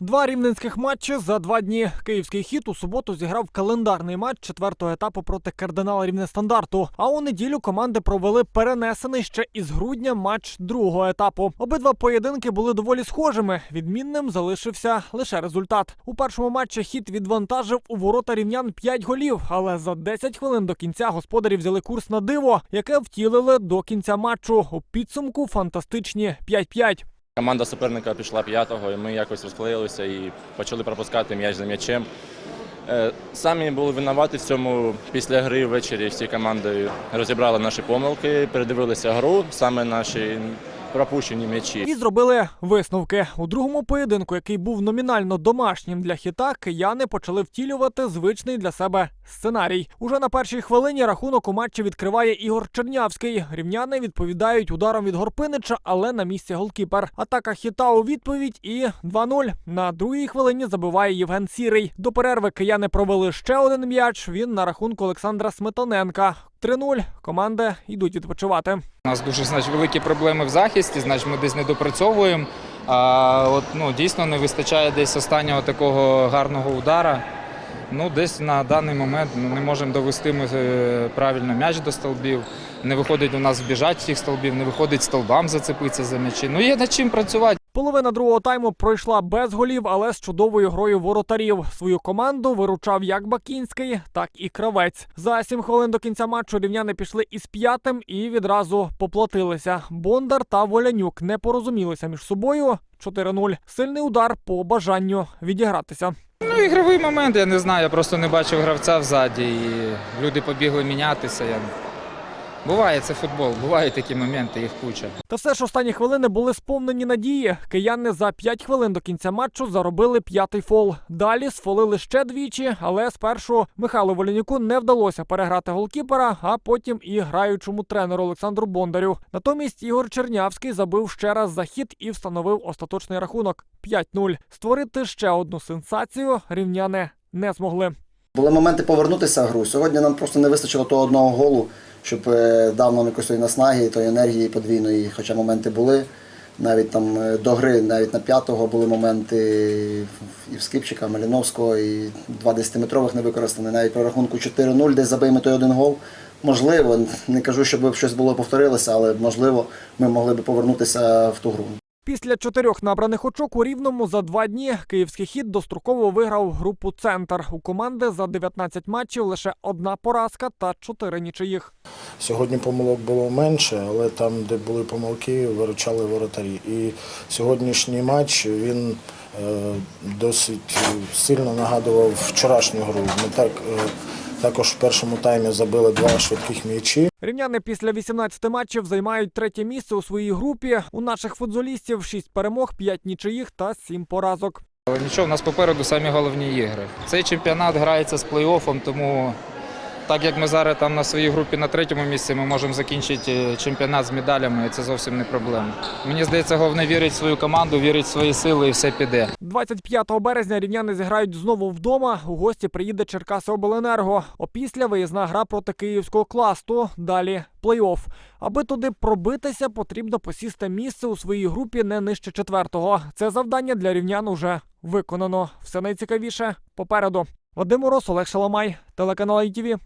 Два рівненських матчі за два дні. Київський хід у суботу зіграв календарний матч четвертого етапу проти кардинала Рівнестандарту. А у неділю команди провели перенесений ще із грудня матч другого етапу. Обидва поєдинки були доволі схожими. Відмінним залишився лише результат. У першому матчі хід відвантажив у ворота рівнян 5 голів, але за 10 хвилин до кінця господарі взяли курс на диво, яке втілили до кінця матчу. У підсумку фантастичні 5-5. Команда суперника пішла п'ятого, і ми якось розклеїлися і почали пропускати м'яч за м'ячем. Е, Самі були винувати в цьому після гри ввечері всі команди розібрали наші помилки, передивилися гру, саме наші пропущені м'ячі. І зробили висновки у другому поєдинку, який був номінально домашнім для хіта. Кияни почали втілювати звичний для себе сценарій. Уже на першій хвилині рахунок у матчі відкриває Ігор Чернявський. Рівняни відповідають ударом від Горпинича, але на місці голкіпер. Атака хіта у відповідь і 2-0. На другій хвилині забиває Євген Сірий. До перерви кияни провели ще один м'яч. Він на рахунку Олександра Сметаненка. 3-0. Команди йдуть відпочивати. У нас дуже значить, великі проблеми в захисті, значить ми десь не допрацьовуємо. А от ну дійсно не вистачає десь останнього такого гарного удара. Ну, десь на даний момент не можемо довести ми е, правильно м'яч до столбів. Не виходить у нас вбіжати з цих столбів, не виходить столбам зацепитися за м'ячі. Ну є над чим працювати. Половина другого тайму пройшла без голів, але з чудовою грою воротарів. Свою команду виручав як Бакінський, так і кравець. За сім хвилин до кінця матчу рівняни пішли із п'ятим і відразу поплатилися. Бондар та Волянюк не порозумілися між собою. 4-0. Сильний удар по бажанню відігратися. Ну, ігровий момент, я не знаю, я просто не бачив гравця взаді і люди побігли мінятися. Я... Буває, це футбол, бувають такі моменти, їх куча. Та все ж останні хвилини були сповнені надії. Кияни за 5 хвилин до кінця матчу заробили п'ятий фол. Далі сфолили ще двічі, але спершу Михайлу Волянюку не вдалося переграти голкіпера, а потім і граючому тренеру Олександру Бондарю. Натомість Ігор Чернявський забив ще раз захід і встановив остаточний рахунок 5-0. Створити ще одну сенсацію рівняни не змогли. Були моменти повернутися в гру. Сьогодні нам просто не вистачило того одного голу, щоб е, дав нам якоїсь тої наснаги, тої енергії подвійної. Хоча моменти були. Навіть там е, до гри, навіть на п'ятого були моменти і в Скипчика, Маліновського, і два 10-метрових не використані. Навіть при рахунку 4-0, десь забиємо той один гол. Можливо, не кажу, щоб щось було повторилося, але можливо, ми могли б повернутися в ту гру. Після чотирьох набраних очок у рівному за два дні київський хід достроково виграв групу Центр. У команди за 19 матчів лише одна поразка та чотири нічиїх. Сьогодні помилок було менше, але там, де були помилки, виручали воротарі. І сьогоднішній матч він е, досить сильно нагадував вчорашню гру. Ми так, е, також в першому таймі забили два швидких м'ячі. Рівняни після 18 матчів займають третє місце у своїй групі. У наших футболістів 6 перемог, 5 нічиїх та 7 поразок. Нічого, у нас попереду самі головні ігри. Цей чемпіонат грається з плей-оффом, тому так як ми зараз там на своїй групі на третьому місці, ми можемо закінчити е, чемпіонат з медалями, і це зовсім не проблема. Мені здається, головне вірить в свою команду, вірить в свої сили і все піде. 25 березня рівняни зіграють знову вдома. У гості приїде Черкаси Обленерго. Опісля виїзна гра проти київського класту. Далі плей-офф. Аби туди пробитися, потрібно посісти місце у своїй групі не нижче четвертого. Це завдання для рівнян уже виконано. Все найцікавіше попереду. Вадим Урос, Олег Шаламай, телеканал ITV.